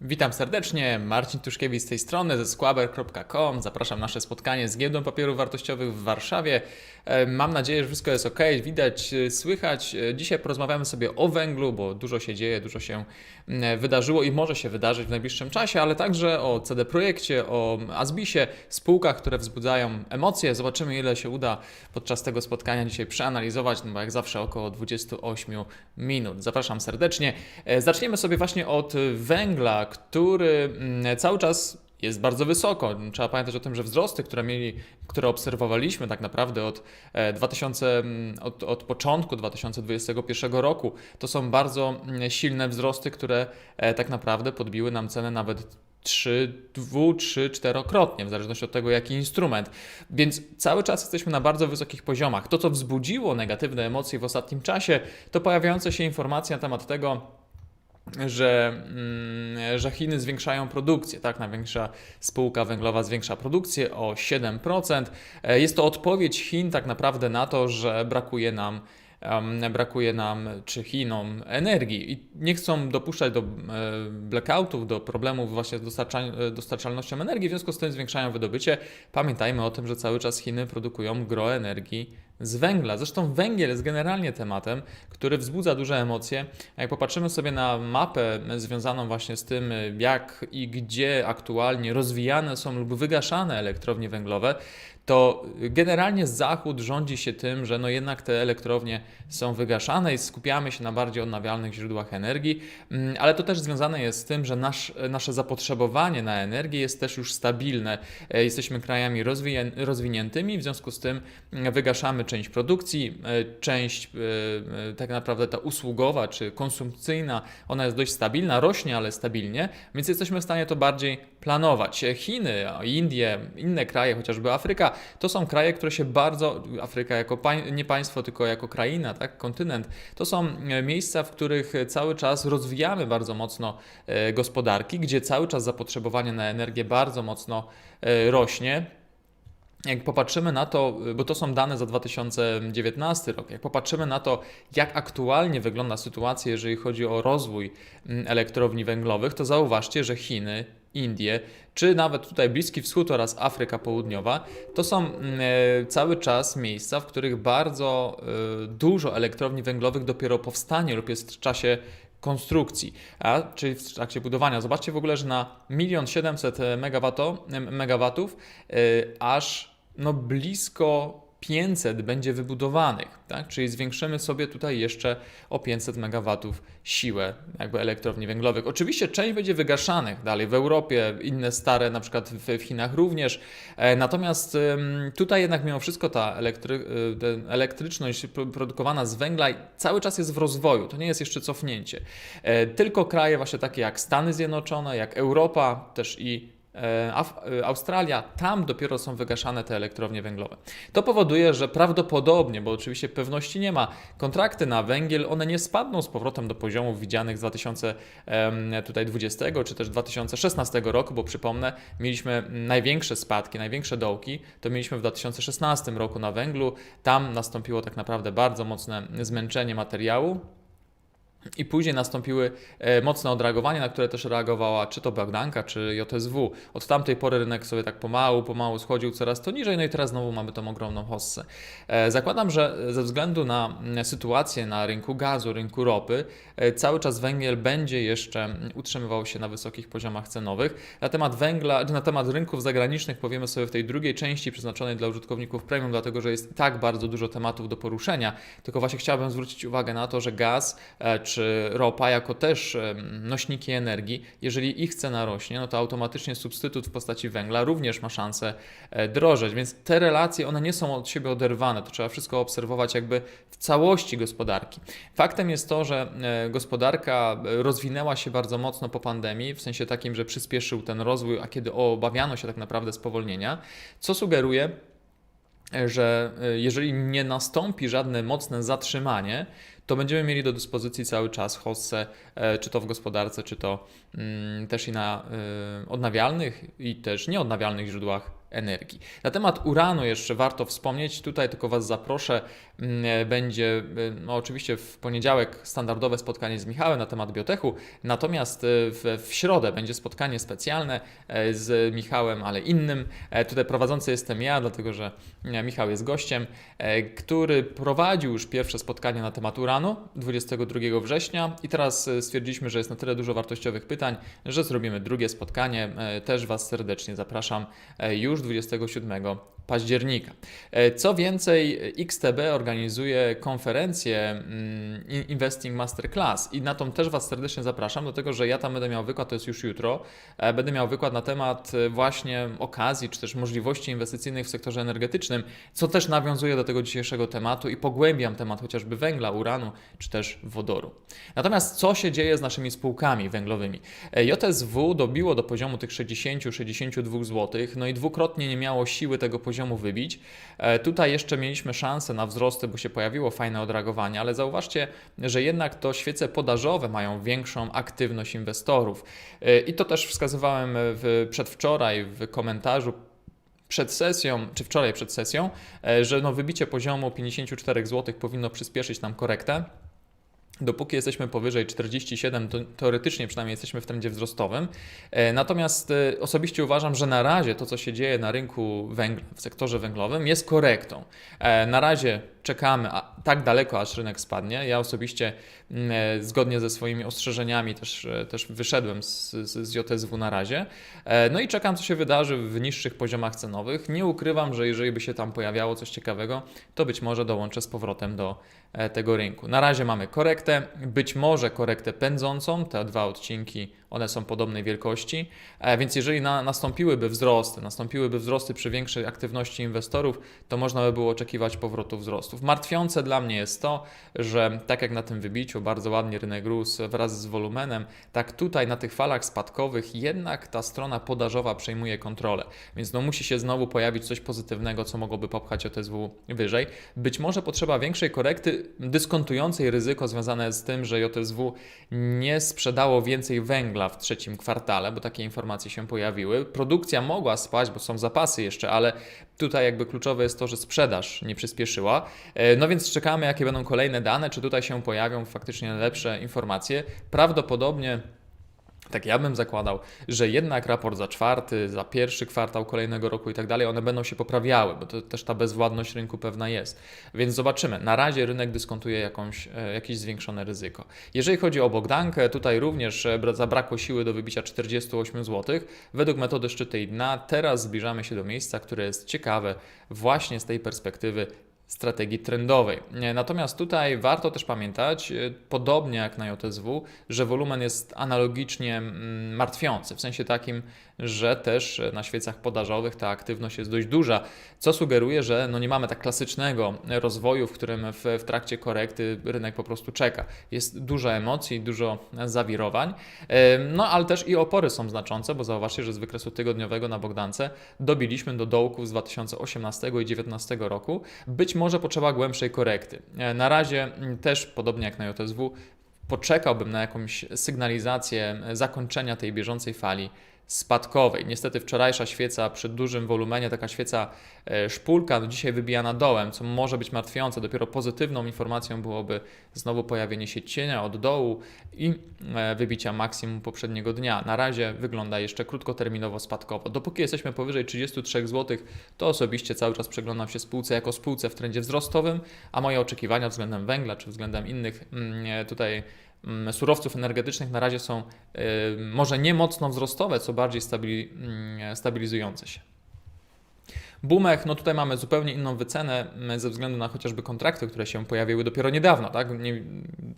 Witam serdecznie, Marcin Tuszkiewicz z tej strony ze squaber.com. Zapraszam na nasze spotkanie z giełdą papierów wartościowych w Warszawie. E, Mam nadzieję, że wszystko jest ok, widać, e, słychać. E, Dzisiaj porozmawiamy sobie o węglu, bo dużo się dzieje, dużo się mm, wydarzyło i może się wydarzyć w najbliższym czasie, ale także o CD Projekcie, o Asbisie, spółkach, które wzbudzają emocje. Zobaczymy, ile się uda podczas tego spotkania dzisiaj przeanalizować, no bo jak zawsze około 28 minut. Zapraszam serdecznie. Zaczniemy sobie właśnie od węgla, który mm, cały czas jest bardzo wysoko. Trzeba pamiętać o tym, że wzrosty, które mieli, które obserwowaliśmy tak naprawdę od, e, 2000, mm, od, od początku 2021 roku, to są bardzo mm, silne wzrosty, które e, tak naprawdę podbiły nam cenę nawet 3, 2, 3, 4-krotnie, w zależności od tego, jaki instrument. Więc cały czas jesteśmy na bardzo wysokich poziomach. To, co wzbudziło negatywne emocje w ostatnim czasie, to pojawiające się informacje na temat tego, że, mm, że Chiny zwiększają produkcję, tak? Największa spółka węglowa zwiększa produkcję o 7%. E, Jest to odpowiedź Chin tak naprawdę na to, że brakuje nam brakuje nam czy Chinom energii i nie chcą dopuszczać do e, blackoutów, do problemów właśnie z dostarcza- dostarczalnością energii, w związku z tym zwiększają wydobycie. Pamiętajmy o tym, że cały czas Chiny produkują gro energii z węgla. Zresztą węgiel jest generalnie tematem, który wzbudza duże emocje. Jak popatrzymy sobie na mapę związaną właśnie z tym, jak i gdzie aktualnie rozwijane są lub wygaszane elektrownie węglowe, to generalnie Zachód rządzi się tym, że no jednak te elektrownie są wygaszane i skupiamy się na bardziej odnawialnych źródłach energii, Mm, ale to też związane jest z tym, że nasz, nasze zapotrzebowanie na energię jest też już stabilne. E, Jesteśmy krajami rozwiniętymi, w związku z tym mm, wygaszamy część produkcji, e, część e, tak naprawdę ta usługowa czy konsumpcyjna, ona jest dość stabilna, rośnie, ale stabilnie, więc jesteśmy w stanie to bardziej planować. Chiny, Indie, inne kraje, chociażby Afryka, to są kraje, które się bardzo, Afryka jako nie państwo, tylko jako kraina, tak, kontynent, to są e, miejsca, w których cały czas rozwijamy bardzo mocno e, gospodarki, gdzie cały czas zapotrzebowanie na energię bardzo mocno e, rośnie. Jak popatrzymy na to, bo to są dane za 2019 rok, jak popatrzymy na to, jak aktualnie wygląda sytuacja, jeżeli chodzi o rozwój mm, elektrowni węglowych, to zauważcie, że Chiny, Indie, czy nawet tutaj Bliski Wschód oraz Afryka Południowa, to są mm, e, cały czas miejsca, w których bardzo e, dużo elektrowni węglowych dopiero powstanie lub jest w czasie konstrukcji, a, czyli w trakcie budowania. Zobaczcie w ogóle, że na 1 700 megawatów e, aż no blisko 500 będzie wybudowanych, tak? czyli zwiększymy sobie tutaj jeszcze o 500 MW siłę jakby elektrowni węglowych. Oczywiście część będzie wygaszanych dalej w Europie, inne stare na przykład w, Chinach również, e, natomiast tutaj jednak mimo wszystko ta elektry, e, elektryczność pro- produkowana z węgla cały czas jest w rozwoju, to nie jest jeszcze cofnięcie. E, Tylko kraje właśnie takie jak Stany Zjednoczone, jak Europa, też i Australia, tam dopiero są wygaszane te elektrownie węglowe. To powoduje, że prawdopodobnie, bo oczywiście pewności nie ma, kontrakty na węgiel, one nie spadną z powrotem do poziomów widzianych z 2020 czy też 2016 roku, bo przypomnę, mieliśmy największe spadki, największe dołki, to mieliśmy w 2016 roku na węglu. Tam nastąpiło tak naprawdę bardzo mocne zmęczenie materiału. I później nastąpiły e, mocne odreagowanie, na które też reagowała czy to Bogdanka, czy JSW. Od tamtej pory rynek sobie tak pomału, pomału schodził coraz to niżej, no i teraz znowu mamy tą ogromną hossę. E, Zakładam, że ze względu na mm, sytuację na rynku gazu, rynku ropy, e, cały czas węgiel będzie jeszcze mm, utrzymywał się na wysokich poziomach cenowych. Na temat węgla, na temat rynków zagranicznych powiemy sobie w tej drugiej części przeznaczonej dla użytkowników premium, dlatego że jest tak bardzo dużo tematów do poruszenia. Tylko właśnie chciałbym zwrócić uwagę na to, że gaz czy ropa jako też nośniki energii, jeżeli ich cena rośnie, no to automatycznie substytut w postaci węgla również ma szansę e, drożeć, więc te relacje one nie są od siebie oderwane, to trzeba wszystko obserwować jakby w całości gospodarki. Faktem jest to, że e, gospodarka e, rozwinęła się bardzo mocno po pandemii, w sensie takim, że przyspieszył ten rozwój, a kiedy obawiano się tak naprawdę spowolnienia, co sugeruje, że jeżeli nie nastąpi żadne mocne zatrzymanie, to będziemy mieli do dyspozycji cały czas hossę, e, czy to w gospodarce, czy to mm, też i na y, odnawialnych i też nieodnawialnych źródłach energii. Na temat uranu jeszcze warto wspomnieć, tutaj tylko Was zaproszę, mm, będzie no oczywiście w poniedziałek standardowe spotkanie z Michałem na temat biotechu, natomiast w, w środę będzie spotkanie specjalne z Michałem, ale innym. Tutaj prowadzący jestem ja, dlatego że Michał jest gościem, który prowadził już pierwsze spotkanie na temat uranu 22 września i teraz stwierdziliśmy, że jest na tyle dużo wartościowych pytań, że zrobimy drugie spotkanie. Też Was serdecznie zapraszam już już 27 października. E, co więcej, XTB organizuje konferencję mm, Investing Masterclass i na tą też Was serdecznie zapraszam, dlatego że ja tam będę miał wykład, to jest już jutro, e, będę miał wykład na temat e, właśnie okazji, czy też możliwości inwestycyjnych w sektorze energetycznym, co też nawiązuje do tego dzisiejszego tematu i pogłębiam temat chociażby węgla, uranu, czy też wodoru. Natomiast co się dzieje z naszymi spółkami węglowymi? JSW dobiło do poziomu tych 60-62 zł, no i dwukrotnie nie miało siły tego poziomu poziomu wybić. E, tutaj jeszcze mieliśmy szansę na wzrosty, bo się pojawiło fajne odreagowanie, ale zauważcie, że jednak to świece podażowe mają większą aktywność inwestorów. E, I to też wskazywałem w, przedwczoraj w komentarzu przed sesją, czy wczoraj przed sesją, e, że no wybicie poziomu 54 zł powinno przyspieszyć nam korektę. Dopóki jesteśmy powyżej 47, to teoretycznie przynajmniej jesteśmy w trendzie wzrostowym. E, natomiast e, osobiście uważam, że na razie to, co się dzieje na rynku węgla, w sektorze węglowym, jest korektą. E, na razie czekamy tak daleko, aż rynek spadnie. Ja osobiście, mm, zgodnie ze swoimi ostrzeżeniami, też, też wyszedłem z, z, JSW na razie. No i czekam, co się wydarzy w niższych poziomach cenowych. Nie ukrywam, że jeżeli by się tam pojawiało coś ciekawego, to być może dołączę z powrotem do tego rynku. Na razie mamy korektę, być może korektę pędzącą, te dwa odcinki one są podobnej wielkości, e, więc jeżeli na, nastąpiłyby wzrosty, nastąpiłyby wzrosty przy większej aktywności inwestorów, to można by było oczekiwać powrotu wzrostów. Martwiące dla mnie jest to, że tak jak na tym wybiciu bardzo ładnie rynek rósł wraz z wolumenem, tak tutaj na tych falach spadkowych jednak ta strona podażowa przejmuje kontrolę, więc no musi się znowu pojawić coś pozytywnego, co mogłoby popchać OTSW wyżej. Być może potrzeba większej korekty dyskontującej ryzyko związane z tym, że JSW nie sprzedało więcej węgla w trzecim kwartale, bo takie informacje się pojawiły. Produkcja mogła spaść, bo są zapasy jeszcze, ale tutaj jakby kluczowe jest to, że sprzedaż nie przyspieszyła. E, no więc czekamy, jakie będą kolejne dane, czy tutaj się pojawią faktycznie lepsze informacje. Prawdopodobnie tak ja bym zakładał, że jednak raport za czwarty, za pierwszy kwartał kolejnego roku i tak dalej, one będą się poprawiały, bo to też ta bezwładność rynku pewna jest. Więc zobaczymy. Na razie rynek dyskontuje jakąś, e, jakieś zwiększone ryzyko. Jeżeli chodzi o Bogdankę, tutaj również e, zabrakło siły do wybicia 48 zł. Według metody szczyty i dna teraz zbliżamy się do miejsca, które jest ciekawe właśnie z tej perspektywy strategii trendowej. Natomiast tutaj warto też pamiętać, e, podobnie jak na JSW, że wolumen jest analogicznie mm, martwiący, w sensie takim, że też na świecach podażowych ta aktywność jest dość duża, co sugeruje, że no nie mamy tak klasycznego rozwoju, w którym w, w trakcie korekty rynek po prostu czeka. Jest dużo emocji, dużo zawirowań, no ale też i opory są znaczące, bo zauważcie, że z wykresu tygodniowego na Bogdance dobiliśmy do dołków z 2018 i 2019 roku. Być może potrzeba głębszej korekty. E, na razie też, podobnie jak na JSW, poczekałbym na jakąś sygnalizację zakończenia tej bieżącej fali spadkowej. Niestety wczorajsza świeca przy dużym wolumenie, taka świeca e, szpulka, no dzisiaj wybijana dołem, co może być martwiące. Dopiero pozytywną informacją byłoby znowu pojawienie się cienia od dołu i e, wybicia maksimum poprzedniego dnia. Na razie wygląda jeszcze krótkoterminowo spadkowo. Dopóki jesteśmy powyżej 33 zł, to osobiście cały czas przeglądam się spółce jako spółce w trendzie wzrostowym, a moje oczekiwania względem węgla czy względem innych mm, tutaj Mm, surowców energetycznych na razie są y, może nie mocno wzrostowe, co bardziej mm, stabilizujące się. Boomech, no tutaj mamy zupełnie inną wycenę mm, ze względu na chociażby kontrakty, które się pojawiły dopiero niedawno, tak? Nie,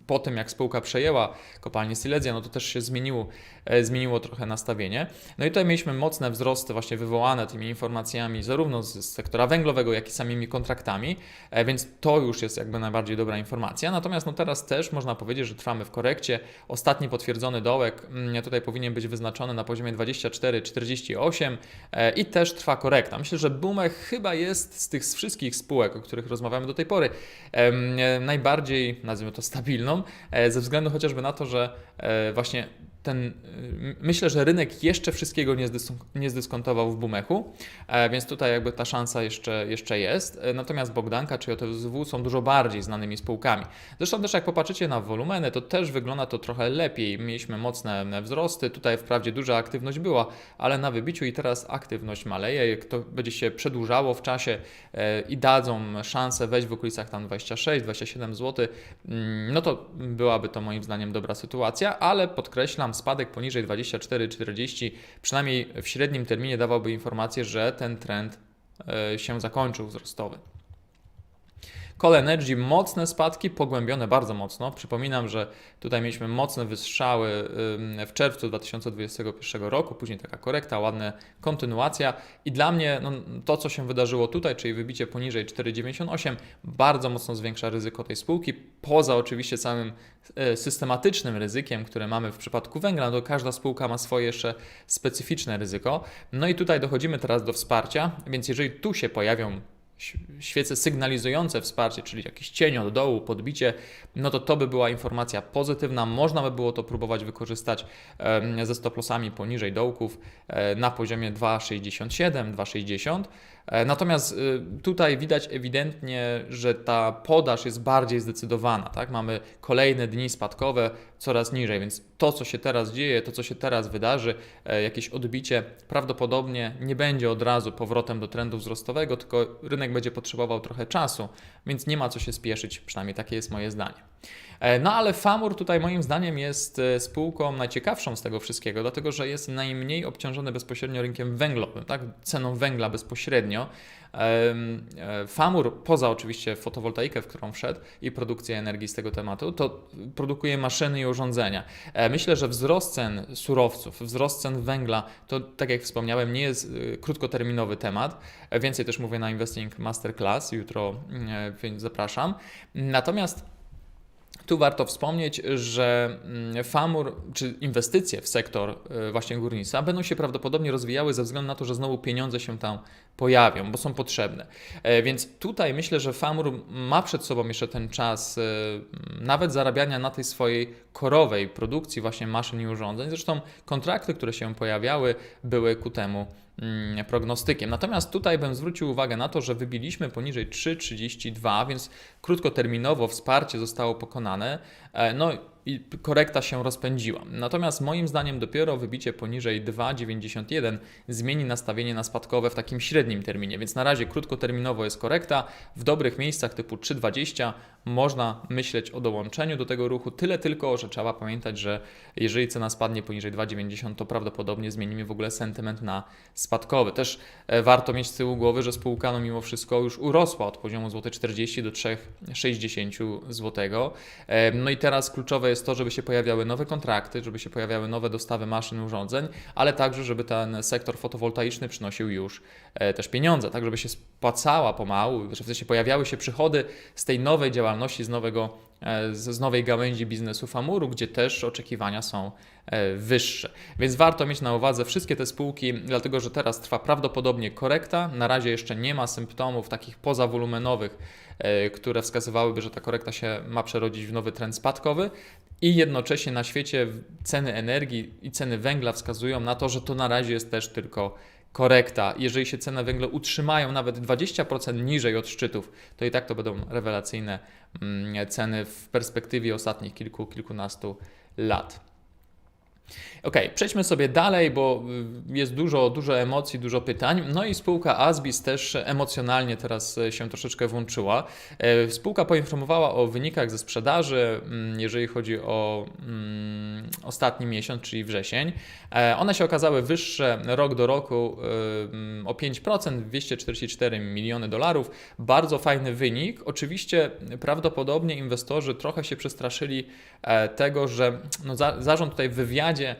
po tym jak spółka przejęła kopalnię Silesia, no to też się zmieniło, e, zmieniło trochę nastawienie. No i tutaj mieliśmy mocne wzrosty właśnie wywołane tymi informacjami zarówno z, z sektora węglowego, jak i samymi kontraktami, e, więc to już jest jakby najbardziej dobra informacja. Natomiast no teraz też można powiedzieć, że trwamy w korekcie. Ostatni potwierdzony dołek mm, tutaj powinien być wyznaczony na poziomie 24-48 e, i też trwa korekta. Myślę, że boom Chyba jest z tych wszystkich spółek, o których rozmawiamy do tej pory, e, najbardziej, nazwijmy to, stabilną, e, ze względu chociażby na to, że e, właśnie ten, y, myślę, że rynek jeszcze wszystkiego nie, zdys- nie zdyskontował w Bumechu, e, więc tutaj jakby ta szansa jeszcze, jeszcze jest. E, Natomiast Bogdanka czy JSW są dużo bardziej znanymi spółkami. Zresztą też jak popatrzycie na wolumeny, to też wygląda to trochę lepiej. Mieliśmy mocne wzrosty, tutaj wprawdzie duża aktywność była, ale na wybiciu i teraz aktywność maleje. Jak to będzie się przedłużało w czasie e, i dadzą szansę wejść w okolicach tam 26-27 zł, mm, no to byłaby to moim zdaniem dobra sytuacja, ale podkreślam, spadek poniżej 24-40, przynajmniej w średnim terminie dawałby informację, że ten trend e, się zakończył wzrostowy. Call Energy mocne spadki, pogłębione bardzo mocno. Przypominam, że tutaj mieliśmy mocne wystrzały w czerwcu 2021 roku, później taka korekta, ładna kontynuacja i dla mnie no, to, co się wydarzyło tutaj, czyli wybicie poniżej 4,98, bardzo mocno zwiększa ryzyko tej spółki, poza oczywiście samym e, systematycznym ryzykiem, które mamy w przypadku węgla, no to każda spółka ma swoje jeszcze specyficzne ryzyko. No i tutaj dochodzimy teraz do wsparcia, więc jeżeli tu się pojawią świece sygnalizujące wsparcie, czyli jakiś cień od dołu, podbicie, no to to by była informacja pozytywna. Można by było to próbować wykorzystać ze stop-lossami poniżej dołków e, na poziomie 2,67, 2,60. E, Natomiast y, tutaj widać ewidentnie, że ta podaż jest bardziej zdecydowana. Tak? Mamy kolejne dni spadkowe coraz niżej, więc to, co się teraz dzieje, to, co się teraz wydarzy, e, jakieś odbicie, prawdopodobnie nie będzie od razu powrotem do trendu wzrostowego, tylko rynek będzie potrzebował trochę czasu, więc nie ma co się spieszyć, przynajmniej takie jest moje zdanie. E, No ale Famur tutaj moim zdaniem jest e, spółką najciekawszą z tego wszystkiego, dlatego że jest najmniej obciążony bezpośrednio rynkiem węglowym, tak? ceną węgla bezpośrednio. E, Famur, poza oczywiście fotowoltaikę, w którą wszedł i produkcję energii z tego tematu, to produkuje maszyny i urządzenia. Myślę, że wzrost cen surowców, wzrost cen węgla, to tak jak wspomniałem, nie jest krótkoterminowy temat. Więcej też mówię na Investing Masterclass, jutro więc zapraszam. Natomiast tu warto wspomnieć, że mm, FAMUR czy inwestycje w sektor y, właśnie górnictwa będą się prawdopodobnie rozwijały ze względu na to, że znowu pieniądze się tam pojawią, bo są potrzebne. E, Więc tutaj myślę, że FAMUR ma przed sobą jeszcze ten czas y, nawet zarabiania na tej swojej korowej produkcji właśnie maszyn i urządzeń. Zresztą kontrakty, które się pojawiały, były ku temu mm, prognostykiem. Natomiast tutaj bym zwrócił uwagę na to, że wybiliśmy poniżej 3,32, więc krótkoterminowo wsparcie zostało pokonane. E, No i korekta się rozpędziła. Natomiast moim zdaniem dopiero wybicie poniżej 2,91 zmieni nastawienie na spadkowe w takim średnim terminie, więc na razie krótkoterminowo jest korekta. W dobrych miejscach typu 3,20 można myśleć o dołączeniu do tego ruchu. Tyle tylko, że trzeba pamiętać, że jeżeli cena spadnie poniżej 2,90, to prawdopodobnie zmienimy w ogóle sentyment na spadkowy. Też e, warto mieć z tyłu głowy, że spółka no mimo wszystko już urosła od poziomu złote 40 do 3,60 zł. E, No i teraz kluczowe jest to, żeby się pojawiały nowe kontrakty, żeby się pojawiały nowe dostawy maszyn i urządzeń, ale także, żeby ten sektor fotowoltaiczny przynosił już e, też pieniądze, tak żeby się spłacała pomału, że w sensie pojawiały się przychody z tej nowej działalności, z nowego z z nowej gałęzi biznesu Famuru, gdzie też oczekiwania są e, wyższe. Więc warto mieć na uwadze wszystkie te spółki, dlatego że teraz trwa prawdopodobnie korekta. Na razie jeszcze nie ma symptomów takich pozawolumenowych, e, które wskazywałyby, że ta korekta się ma przerodzić w nowy trend spadkowy. I jednocześnie na świecie ceny energii i ceny węgla wskazują na to, że to na razie jest też tylko korekta. Jeżeli się ceny węgla utrzymają nawet 20% niżej od szczytów, to i tak to będą rewelacyjne mm, ceny w perspektywie ostatnich kilku, kilkunastu lat. Ok, przejdźmy sobie dalej, bo y, jest dużo, dużo emocji, dużo pytań. No i spółka Asbis też emocjonalnie teraz y, się troszeczkę włączyła. E, Spółka poinformowała o wynikach ze sprzedaży, mm, jeżeli chodzi o mm, ostatni miesiąc, czyli wrzesień. E, One się okazały wyższe rok do roku y, mm, o 5%, 244 miliony dolarów. Bardzo fajny wynik. Oczywiście prawdopodobnie inwestorzy trochę się przestraszyli e, tego, że no, za, zarząd tutaj w wywiadzie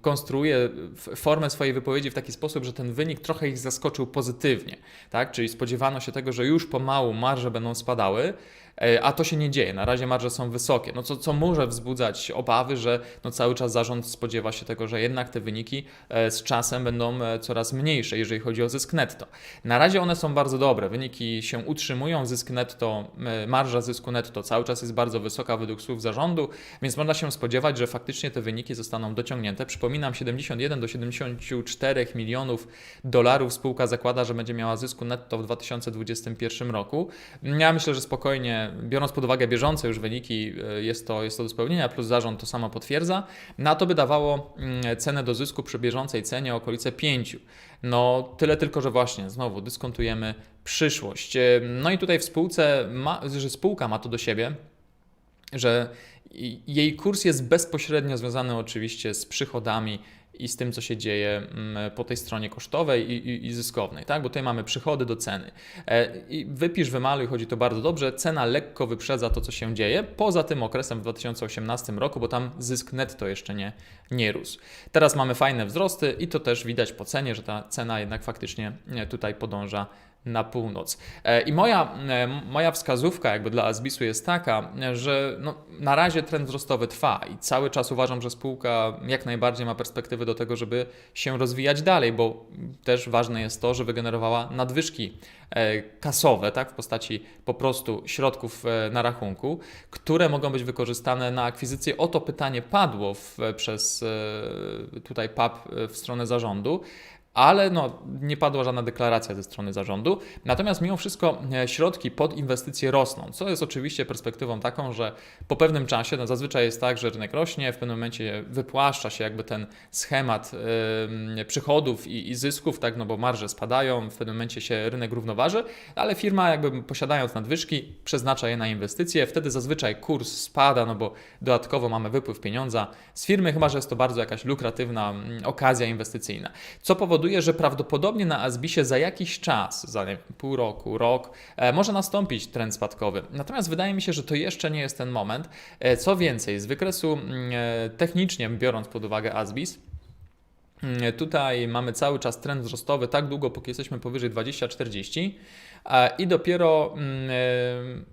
konstruuje formę swojej wypowiedzi w taki sposób, że ten wynik trochę ich zaskoczył pozytywnie, tak? Czyli spodziewano się tego, że już pomału marże będą spadały. E, a to się nie dzieje. Na razie marże są wysokie, no co, co może wzbudzać obawy, że no cały czas zarząd spodziewa się tego, że jednak te wyniki e, z czasem będą e, coraz mniejsze, jeżeli chodzi o zysk netto. Na razie one są bardzo dobre, wyniki się utrzymują, zysk netto, marża zysku netto cały czas jest bardzo wysoka według słów zarządu, więc można się spodziewać, że faktycznie te wyniki zostaną dociągnięte. Przypominam, 71 do 74 milionów dolarów spółka zakłada, że będzie miała zysku netto w 2021 roku. Ja myślę, że spokojnie, biorąc pod uwagę bieżące już wyniki, e, jest to, jest to do spełnienia, plus zarząd to samo potwierdza. Na to by dawało mm, cenę do zysku przy bieżącej cenie okolice 5. No tyle tylko, że właśnie znowu dyskontujemy przyszłość. E, no i tutaj w spółce, ma, że spółka ma to do siebie, że jej kurs jest bezpośrednio związany oczywiście z przychodami i z tym, co się dzieje mm, po tej stronie kosztowej i, i, i zyskownej, tak? Bo tutaj mamy przychody do ceny. E, I wypisz, wymaluj, chodzi to bardzo dobrze. Cena lekko wyprzedza to, co się dzieje, poza tym okresem w 2018 roku, bo tam zysk netto jeszcze nie, nie rósł. Teraz mamy fajne wzrosty i to też widać po cenie, że ta cena jednak faktycznie e, tutaj podąża na północ. E, I moja, e, moja wskazówka jakby dla Asbisu jest taka, że no, na razie trend wzrostowy trwa i cały czas uważam, że spółka jak najbardziej ma perspektywy do tego, żeby się rozwijać dalej, bo też ważne jest to, że wygenerowała nadwyżki e, kasowe, tak, w postaci po prostu środków na rachunku, które mogą być wykorzystane na akwizycję. O to pytanie padło w, przez tutaj PAP w stronę zarządu ale no, nie padła żadna deklaracja ze strony zarządu. Natomiast mimo wszystko e, środki pod inwestycje rosną, co jest oczywiście perspektywą taką, że po pewnym czasie, no zazwyczaj jest tak, że rynek rośnie, w pewnym momencie wypłaszcza się jakby ten schemat yy, przychodów i, i, zysków, tak, no bo marże spadają, w pewnym momencie się rynek równoważy, ale firma jakby posiadając nadwyżki przeznacza je na inwestycje, wtedy zazwyczaj kurs spada, no bo dodatkowo mamy wypływ pieniądza z firmy, chyba że jest to bardzo jakaś lukratywna mm, okazja inwestycyjna. Co powoduje powoduje, że prawdopodobnie na Asbisie za jakiś czas, za nie, pół roku, rok, e, może nastąpić trend spadkowy. Natomiast wydaje mi się, że to jeszcze nie jest ten moment. E, co więcej, z wykresu mm, e, technicznie biorąc pod uwagę Asbis, mm, Tutaj mamy cały czas trend wzrostowy tak długo, póki jesteśmy powyżej 20-40 i dopiero mm,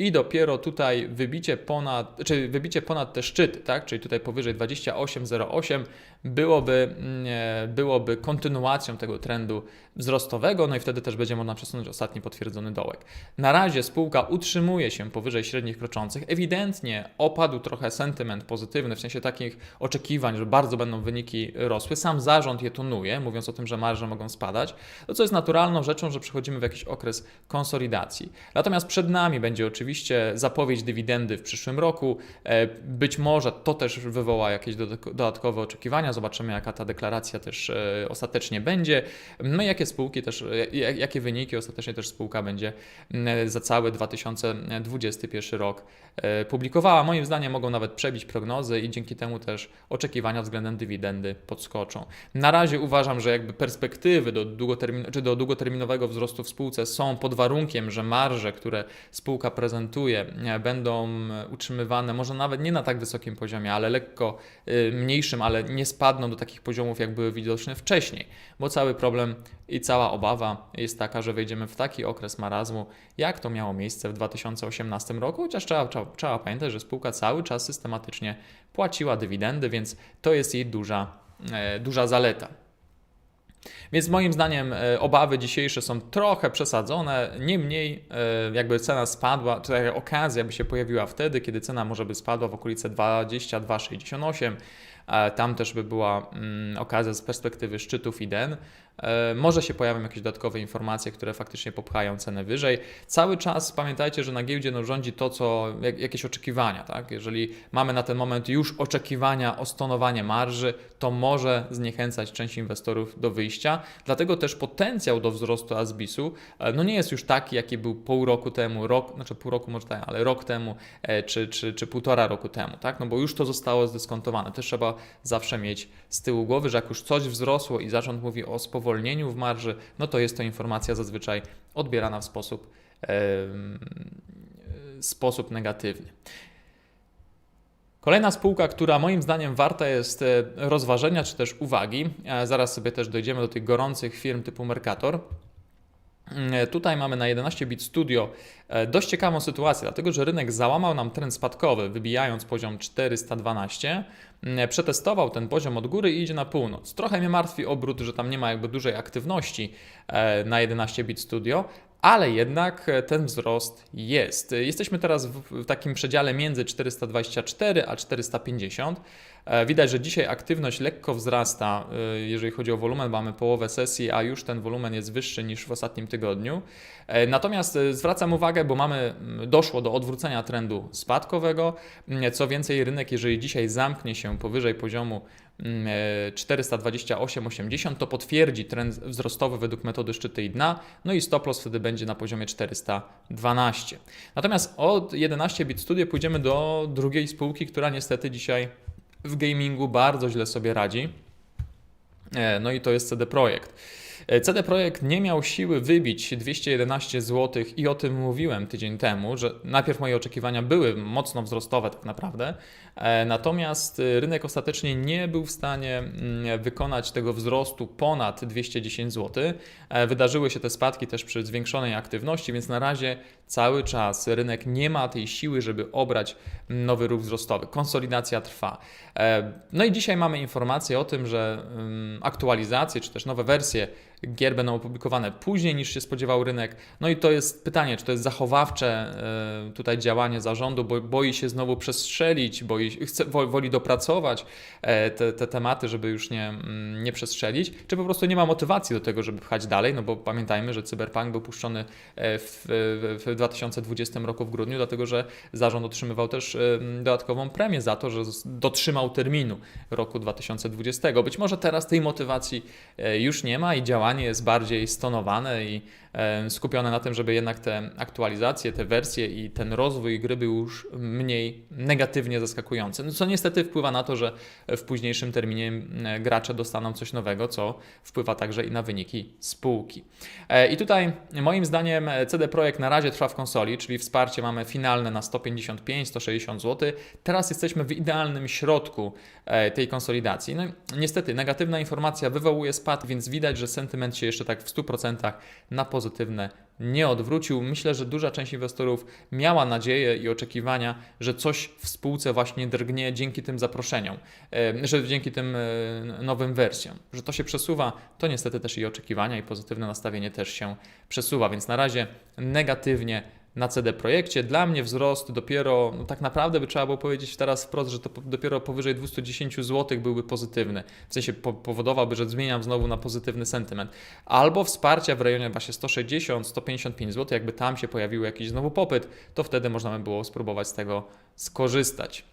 i dopiero tutaj wybicie ponad, czy wybicie ponad te szczyty, tak? czyli tutaj powyżej 28,08 byłoby, mm, byłoby kontynuacją tego trendu wzrostowego, no i wtedy też będzie można przesunąć ostatni potwierdzony dołek. Na razie spółka utrzymuje się powyżej średnich kroczących. Ewidentnie opadł trochę sentyment pozytywny, w sensie takich oczekiwań, że bardzo będą wyniki rosły. Sam zarząd je tonuje, mówiąc o tym, że marże mogą spadać, to co jest naturalną rzeczą, że przechodzimy w jakiś okres konsolidacji. Natomiast przed nami będzie oczywiście zapowiedź dywidendy w przyszłym roku. E, być może to też wywoła jakieś dodatkowe oczekiwania, zobaczymy jaka ta deklaracja też e, ostatecznie będzie, no i jakie spółki też, e, jakie wyniki ostatecznie też spółka będzie za cały 2021 rok publikowała. Moim zdaniem mogą nawet przebić prognozy i dzięki temu też oczekiwania względem dywidendy podskoczą. Na razie uważam, że jakby perspektywy do, długotermin czy do długoterminowego wzrostu w spółce są pod warunkiem, że marże, które spółka prezentuje, będą utrzymywane może nawet nie na tak wysokim poziomie, ale lekko mniejszym, ale nie spadną do takich poziomów, jak były widoczne wcześniej, bo cały problem i cała obawa jest taka, że wejdziemy w taki okres marazmu, jak to miało miejsce w 2018 roku, chociaż trzeba, trzeba, trzeba pamiętać, że spółka cały czas systematycznie płaciła dywidendy, więc to jest jej duża, e, duża zaleta. Więc moim zdaniem e, obawy dzisiejsze są trochę przesadzone, niemniej e, jakby cena spadła, czy okazja by się pojawiła wtedy, kiedy cena może by spadła w okolice 22,68, tam też by była mm, okazja z perspektywy szczytów IDEN. E, może się pojawią jakieś dodatkowe informacje, które faktycznie popchają cenę wyżej. Cały czas pamiętajcie, że na giełdzie no, rządzi to, co jakieś oczekiwania. Tak? Jeżeli mamy na ten moment już oczekiwania o stonowanie marży, to może zniechęcać część inwestorów do wyjścia. Dlatego też potencjał do wzrostu Asbisu e, no, nie jest już taki, jaki był pół roku temu, rok, znaczy pół roku może tak, ale rok temu e, czy, czy, czy półtora roku temu. Tak? No bo już to zostało zdyskontowane. Też trzeba zawsze mieć z tyłu głowy, że jak już coś wzrosło i zarząd mówi o spowolnieniu w marży, no to jest to informacja zazwyczaj odbierana w sposób, e, sposób negatywny. Kolejna spółka, która moim zdaniem warta jest e, rozważenia czy też uwagi, zaraz sobie też dojdziemy do tych gorących firm typu Mercator, Tutaj mamy na 11 bit studio e, dość ciekawą sytuację, dlatego że rynek załamał nam trend spadkowy, wybijając poziom 412. Mm, Przetestował ten poziom od góry i idzie na północ. Trochę mnie martwi obrót, że tam nie ma jakby dużej aktywności e, na 11 bit studio, ale jednak e, ten wzrost jest. Jesteśmy teraz w, takim przedziale między 424 a 450. E, Widać, że dzisiaj aktywność lekko wzrasta, e, jeżeli chodzi o wolumen, mamy połowę sesji, a już ten wolumen jest wyższy niż w ostatnim tygodniu. Natomiast zwracam uwagę, bo mamy, mm, doszło do odwrócenia trendu spadkowego. Mm, Co więcej, rynek, jeżeli dzisiaj zamknie się powyżej poziomu 428,80, to potwierdzi trend wzrostowy według metody szczyty i dna, no i stop loss wtedy będzie na poziomie 412. Natomiast od 11 bit studio pójdziemy do drugiej spółki, która niestety dzisiaj w gamingu bardzo źle sobie radzi. E, No i to jest CD Projekt. CD Projekt nie miał siły wybić 211 zł i o tym mówiłem tydzień temu, że najpierw moje oczekiwania były mocno wzrostowe tak naprawdę, e, natomiast e, rynek ostatecznie nie był w stanie mm, wykonać tego wzrostu ponad 210 zł. E, Wydarzyły się te spadki też przy zwiększonej aktywności, więc na razie cały czas rynek nie ma tej siły, żeby obrać nowy ruch wzrostowy. Konsolidacja trwa. E, No i dzisiaj mamy informację o tym, że ym, aktualizacje czy też nowe wersje gier będą opublikowane później niż się spodziewał rynek. No i to jest pytanie, czy to jest zachowawcze e, tutaj działanie zarządu, bo boi się znowu przestrzelić, boi, chce, wo- woli dopracować e, te, te tematy, żeby już nie, mm, nie przestrzelić, czy po prostu nie ma motywacji do tego, żeby pchać dalej, no bo pamiętajmy, że Cyberpunk był puszczony w, w, w 2020 roku w grudniu, dlatego że zarząd otrzymywał też dodatkową premię za to, że dotrzymał terminu roku 2020. Być może teraz tej motywacji e, już nie ma i działanie jest bardziej stonowane i skupione na tym, żeby jednak te aktualizacje, te wersje i ten rozwój gry był już mniej negatywnie zaskakujący. No, co niestety wpływa na to, że w późniejszym terminie gracze dostaną coś nowego, co wpływa także i na wyniki spółki. E, I tutaj moim zdaniem CD Projekt na razie trwa w konsoli, czyli wsparcie mamy finalne na 155-160 zł. Teraz jesteśmy w idealnym środku e, tej konsolidacji. No, niestety negatywna informacja wywołuje spad, więc widać, że sentyment się jeszcze tak w 100% na pozytywne nie odwrócił. Myślę, że duża część inwestorów miała nadzieję i oczekiwania, że coś w spółce właśnie drgnie dzięki tym zaproszeniom, e, że dzięki tym e, nowym wersjom, że to się przesuwa, to niestety też i oczekiwania i pozytywne nastawienie też się przesuwa, więc na razie negatywnie na CD Projekcie. Dla mnie wzrost dopiero, no tak naprawdę by trzeba było powiedzieć teraz wprost, że to dopiero powyżej 210 zł byłby pozytywny. W sensie po, powodowałby, że zmieniam znowu na pozytywny sentyment. Albo wsparcia w rejonie właśnie 160-155 zł, jakby tam się pojawił jakiś znowu popyt, to wtedy można by było spróbować z tego skorzystać.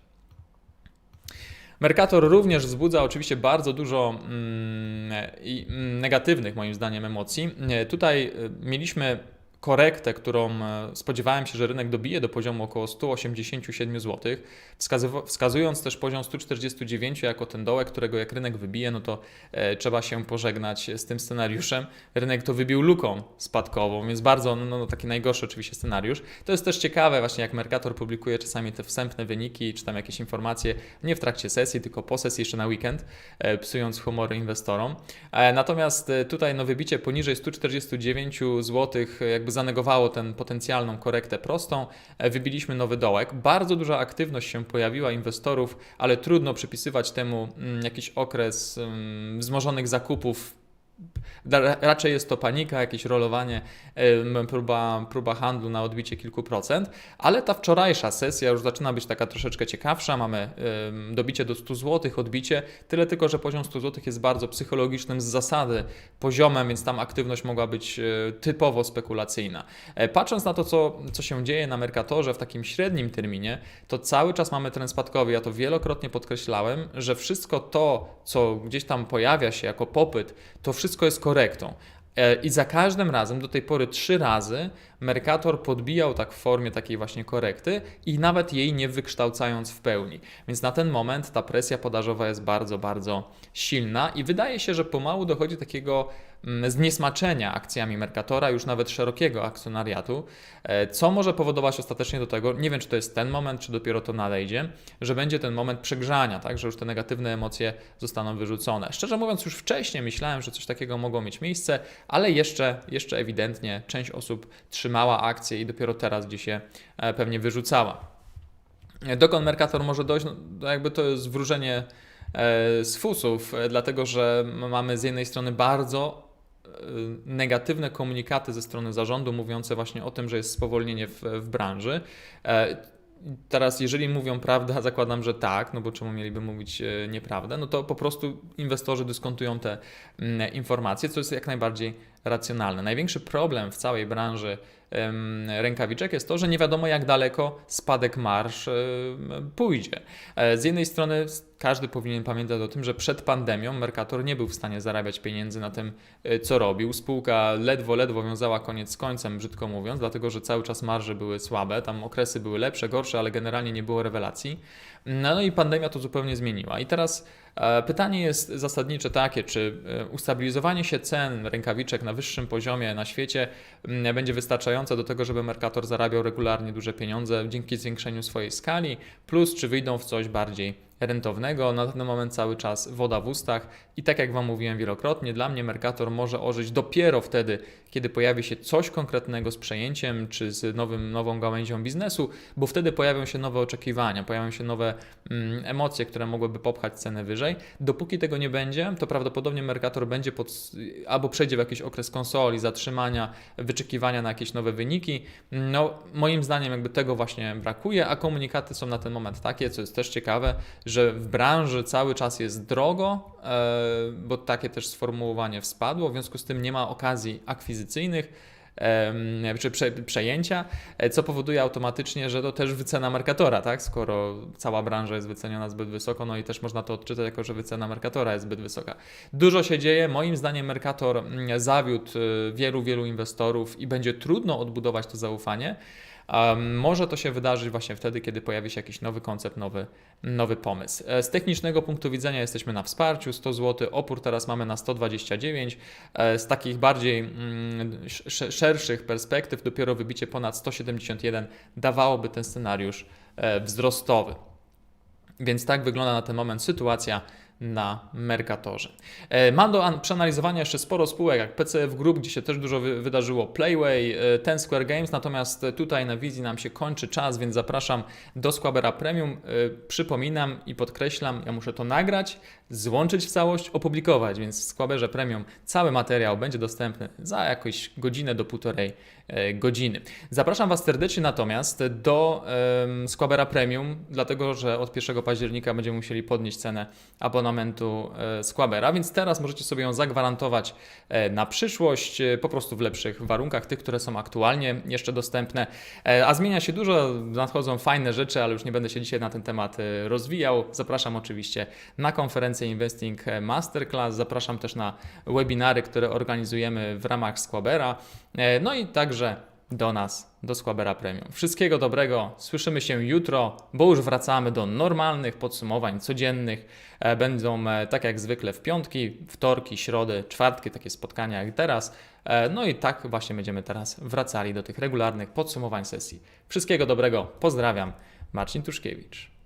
Mercator również wzbudza oczywiście bardzo dużo mm, mm, negatywnych, moim zdaniem, emocji. Tutaj e, mieliśmy korektę, którą e, spodziewałem się, że rynek dobije do poziomu około 187 zł, wskazując też poziom 149 jako ten dołek, którego jak rynek wybije, no to e, trzeba się pożegnać z tym scenariuszem. Rynek to wybił luką spadkową, więc bardzo no, no, taki najgorszy oczywiście scenariusz. To jest też ciekawe właśnie jak Mercator publikuje czasami te wstępne wyniki, czy tam jakieś informacje nie w trakcie sesji, tylko po sesji jeszcze na weekend, e, psując humory inwestorom. Natomiast tutaj no, wybicie poniżej 149 zł jakby zanegowało tę potencjalną korektę prostą. E, Wybiliśmy nowy dołek. Bardzo duża aktywność się pojawiła inwestorów, ale trudno przypisywać temu mm, jakiś okres mm, wzmożonych zakupów Raczej jest to panika, jakieś rolowanie, próba, próba handlu na odbicie kilku procent, ale ta wczorajsza sesja już zaczyna być taka troszeczkę ciekawsza. Mamy dobicie do 100 zł, odbicie, tyle tylko, że poziom 100 zł jest bardzo psychologicznym z zasady poziomem, więc tam aktywność mogła być e, typowo spekulacyjna. E, Patrząc na to, co, co się dzieje na Mercatorze w takim średnim terminie, to cały czas mamy trend spadkowy. Ja to wielokrotnie podkreślałem, że wszystko to, co gdzieś tam pojawia się jako popyt, to wszystko jest korektą. E, I za każdym razem, do tej pory trzy razy, Mercator podbijał tak w formie takiej właśnie korekty i nawet jej nie wykształcając w pełni. Więc na ten moment ta presja podażowa jest bardzo, bardzo silna i wydaje się, że pomału dochodzi takiego zniesmaczenia akcjami Mercatora, już nawet szerokiego akcjonariatu, e, co może powodować ostatecznie do tego, nie wiem czy to jest ten moment, czy dopiero to nadejdzie, że będzie ten moment przegrzania, tak, że już te negatywne emocje zostaną wyrzucone. Szczerze mówiąc, już wcześniej myślałem, że coś takiego mogło mieć miejsce, ale jeszcze, jeszcze ewidentnie część osób trzymała akcje i dopiero teraz gdzieś się e, pewnie wyrzucała. Dokąd Mercator może dojść? No, jakby to jest wróżenie e, z fusów, dlatego że mamy z jednej strony bardzo negatywne komunikaty ze strony zarządu mówiące właśnie o tym, że jest spowolnienie w, w branży. E, Teraz, jeżeli mówią prawdę, zakładam, że tak, no bo czemu mieliby mówić e, nieprawdę, no to po prostu inwestorzy dyskontują te mm, informacje, co jest jak najbardziej racjonalne. Największy problem w całej branży rękawiczek jest to, że nie wiadomo jak daleko spadek marsz pójdzie. E, Z jednej strony każdy powinien pamiętać o tym, że przed pandemią Mercator nie był w stanie zarabiać pieniędzy na tym, e, co robił. Spółka ledwo, ledwo wiązała koniec z końcem, brzydko mówiąc, dlatego że cały czas marże były słabe, tam okresy były lepsze, gorsze, ale generalnie nie było rewelacji. No, no i pandemia to zupełnie zmieniła. I teraz pytanie jest zasadnicze takie, czy e, ustabilizowanie się cen rękawiczek na wyższym poziomie na świecie m, będzie wystarczające do tego, żeby Mercator zarabiał regularnie duże pieniądze dzięki zwiększeniu swojej skali, plus czy wyjdą w coś bardziej rentownego. Na ten moment cały czas woda w ustach i tak jak Wam mówiłem wielokrotnie, dla mnie Mercator może ożyć dopiero wtedy, kiedy pojawi się coś konkretnego z przejęciem czy z nowym, nową gałęzią biznesu, bo wtedy pojawią się nowe oczekiwania, pojawią się nowe mm, emocje, które mogłyby popchać cenę wyżej. Dopóki tego nie będzie, to prawdopodobnie Mercator będzie pod, albo przejdzie w jakiś okres konsoli, zatrzymania, wyczekiwania na jakieś nowe wyniki. No, moim zdaniem jakby tego właśnie brakuje, a komunikaty są na ten moment takie, co jest też ciekawe, że w branży cały czas jest drogo, e, bo takie też sformułowanie wspadło, w związku z tym nie ma okazji akwizycyjnych czy prze, przejęcia, e, co powoduje automatycznie, że to też wycena Mercatora, tak? Skoro cała branża jest wyceniona zbyt wysoko, no i też można to odczytać jako, że wycena Mercatora jest zbyt wysoka. Dużo się dzieje, moim zdaniem Mercator mm, zawiódł y, wielu, wielu inwestorów i będzie trudno odbudować to zaufanie. Może to się wydarzyć właśnie wtedy, kiedy pojawi się jakiś nowy koncept, nowy, nowy pomysł. E, Z technicznego punktu widzenia jesteśmy na wsparciu 100 zł, opór teraz mamy na 129. E, Z takich bardziej mm, sz- szerszych perspektyw dopiero wybicie ponad 171 dawałoby ten scenariusz e, wzrostowy. Więc tak wygląda na ten moment sytuacja na Mercatorze. E, Mam do an- przeanalizowania jeszcze sporo spółek, jak PCF Group, gdzie się też dużo wy- wydarzyło, Playway, e, Ten Square Games, natomiast tutaj na wizji nam się kończy czas, więc zapraszam do Squabera Premium. E, Przypominam i podkreślam, ja muszę to nagrać, złączyć w całość, opublikować, więc w Squaberze Premium cały materiał będzie dostępny za jakąś godzinę do półtorej godziny. Zapraszam Was serdecznie natomiast do Squabera Premium, dlatego że od 1 października będziemy musieli podnieść cenę abonamentu e, Squabera, więc teraz możecie sobie ją zagwarantować e, na przyszłość, e, po prostu w lepszych warunkach, tych, które są aktualnie jeszcze dostępne. E, A zmienia się dużo, nadchodzą fajne rzeczy, ale już nie będę się dzisiaj na ten temat e, rozwijał. Zapraszam oczywiście na konferencję Investing Masterclass, zapraszam też na webinary, które organizujemy w ramach Squabera, e, no i także do nas, do Squabera Premium. Wszystkiego dobrego, słyszymy się jutro, bo już wracamy do normalnych podsumowań codziennych. E, Będą e, tak jak zwykle w piątki, wtorki, środy, czwartki, takie spotkania jak teraz. E, No i tak właśnie będziemy teraz wracali do tych regularnych podsumowań sesji. Wszystkiego dobrego, pozdrawiam, Marcin Tuszkiewicz.